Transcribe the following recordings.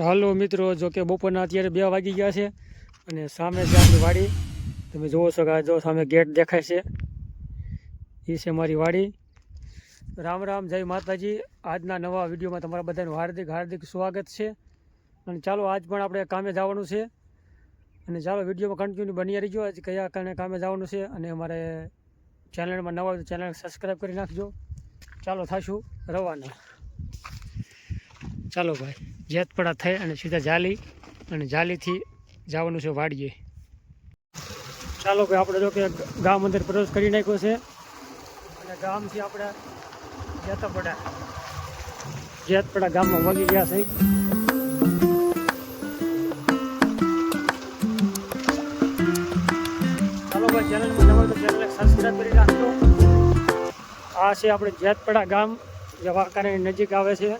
હાલો મિત્રો, જો કે બપોરના અત્યારે બે વાગી ગયા છે અને સામે છે આપણી વાડી. તમે જોવો છો કે જો સામે ગેટ દેખાય છે. એ છે મારી વાડી. રામ રામ, જય માતાજી. આજના નવા વિડીયોમાં તમારા બધાનું હાર્દિક હાર્દિક સ્વાગત છે. અને ચાલો, આજ પણ આપણે કામે જવાનું છે. અને ચાલો, વિડીયોમાં કન્ટિન્યુ બની રહીજો. આજ કયા કારણે કામે જવાનું છે અને અમારે ચેનલમાં નવા ચેનલ સબસ્ક્રાઈબ કરી નાખજો. ચાલો, થાશું રવાના. ચાલો ભાઈ. જેતપડા થઈ અને સીધા જાલી અને જાલીથી જવાનું છે વાડીએ. ચાલો કે આપણે જો કે ગામ અંદર પ્રવેશ કરી નાખ્યો છે. અને ગામથી આપણે જેતપડા જેતપડા ગામમાં વગી ગયા છે. આ છે આપણે જેતપડા ગામ, જે વાંકાનેર નજીક આવે છે.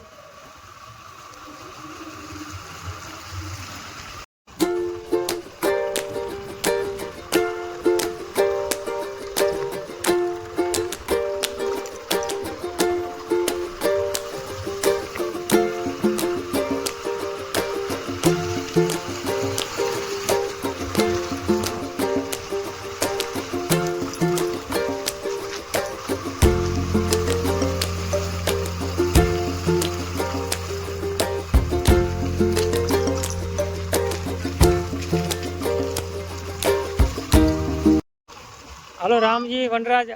હાલો રામજી, વનરાજ,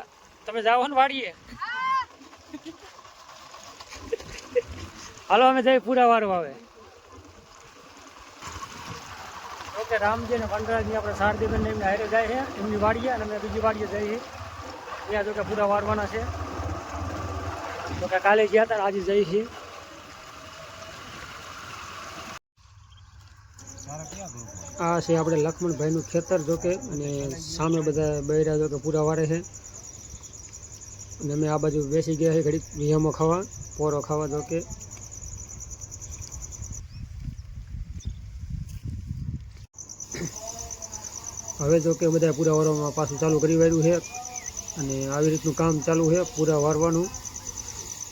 તમે જાઓ ને વાડીએ. હાલો, અમે જઈ પૂરા વાર આવે. ઓકે, રામજી અને વનરાજની આપણે શારદીબેન ને એમને હારે જાય છે, એમની વાડીએ અને અમે બીજી વાડીએ જઈએ ત્યાં જો કે પૂરા વારવાના છે. તો કે કાલે ગયા હતા ને આજે જઈએ છીએ. આ છે આપણે લક્ષ્મણભાઈનું ખેતર જોકે અને સામે બધા બૈરા જોકે પૂરા વારે છે. અને અમે આ બાજુ બેસી ગયા છે ઘડીક નિયમો ખાવા, પોરો ખાવા જોકે હવે જોકે બધા પૂરા વારવામાં પાછું ચાલુ કરી વાર્યું છે અને આવી રીતનું કામ ચાલુ છે, પૂરા વારવાનું.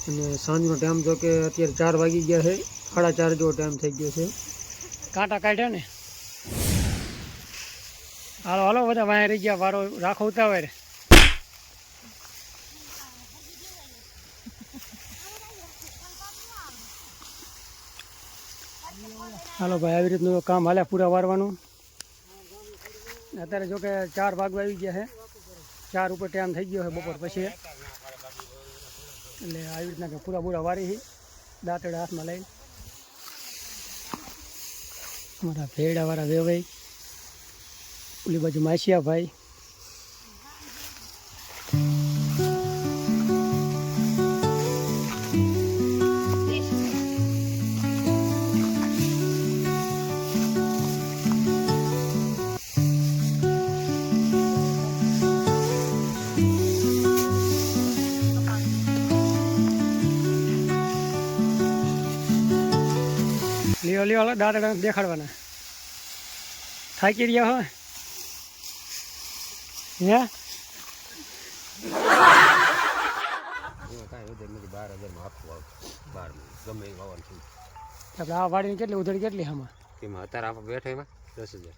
અને સાંજનો ટાઈમ જોકે અત્યારે ચાર વાગી ગયા છે, સાડા ચાર જેવો ટાઈમ થઈ ગયો છે. કાંટા કાઢ્યા ને. હાલો હાલો, બધા વાંહે રહી ગયા. વારો રાખો ઉતાવળ. હાલો, ભાઈ, આવી રીતનું કામ હાલે પૂરા વારવાનું. અત્યારે જો કે ચાર ભાગ આવી ગયા છે. ચાર ઉપર ટાઈમ થઈ ગયો છે બપોર પછી. એટલે આવી રીતના પૂરા પૂરા વારી દાંતડા હાથમાં લઈને. અમારા ભેડાવાળા વેવાઈ ઓલી બાજુ માસિયા લ્યો લ્યો હાલો દાદા દેખાડવાના. થાકી રહ્યા હોય હે? આપણે આ વાડીની કેટલી ઉધડી કેટલી આમાં? તેમાં અત્યારે આપણે બેઠા એમાં દસ હજાર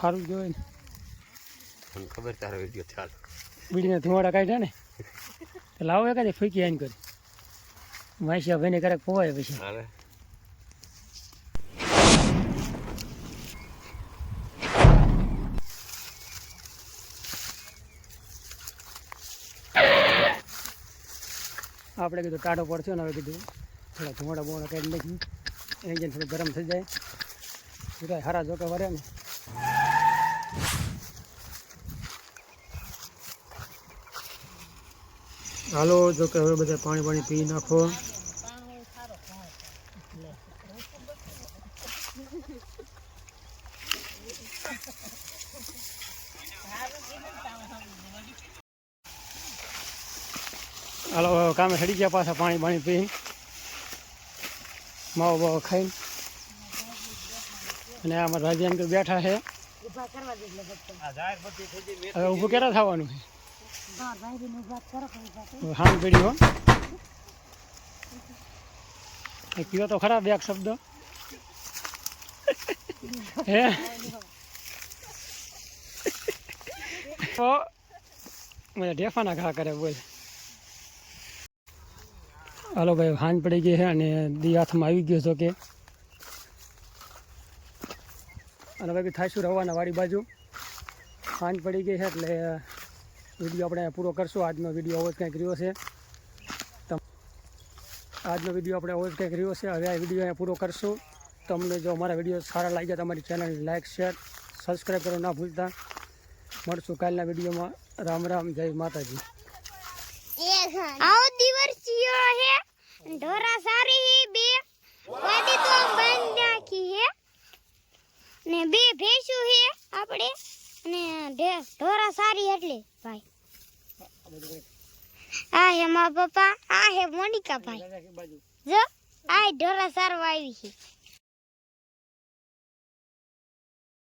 સારું કહેવાય ને. ખબર તારો વીડિયો ચાલ બીડીને ધુવાડા કાઢ્યા ને. લાવો એકાદી ફૂકી આઈને કરી. માસિયા ભાઈને ક્યારેક પોવાય પછી. આપણે કીધું ટાઢો પડશે ને હવે કીધું થોડા ધુવાડા બોવાડા કાઢી નાખી એન્જિન થોડું ગરમ થઈ જાય. બધા હારા જોકા વરે ને. હાલો જો કે હવે બધા પાણી પાણી પી નાખો. હાલો કામે સડી ગયા પાછા પાણી પાણી પી. માવો બાવો ખાઈને. અને આમાં રાજી અંકલ બેઠા છે. હવે ઊભું ક્યારે થવાનું છે? હામ પડી હો. એ કયો તો ખરાબ એક શબ્દ? હે? તો મને ઢેફાના ઘા કરે બોલ. હાલો ભાઈ હાંજ પડી ગઈ છે અને દી હાથમાં આવી ગયો છો કે. અને ભાઈ થાઈશું રવાના વાળી બાજુ. સાંજ પડી ગઈ છે એટલે વીડિયો આપણે પૂરો કરશું. આજનો વીડિયો અવજ કંઈક રહ્યો છે. આજનો વીડિયો આપણે અવજ કંઈક રહ્યો છે. હવે આ વીડિયો અહીંયા પૂરો કરશું. તમને જો અમારા વીડિયો સારા લાગ્યા તમારી ચેનલ લાઇક શેર સબસ્ક્રાઈબ કરવા ના ભૂલતા. મળશું કાલના વિડીયોમાં. રામ રામ, જય માતાજી. આવો દિવસ ચિયો હે. ઢોરા સારી હી બે. વાડી તો બંધ નાખી હે. ને બે ભેંસું હે આપણે. ને ઢોરા સારી એટલે ભાઈ. આ હે મા પપ્પા, આ હે મોનિકા ભાઈ જો, આ ઢોરા સારવા આવી છે.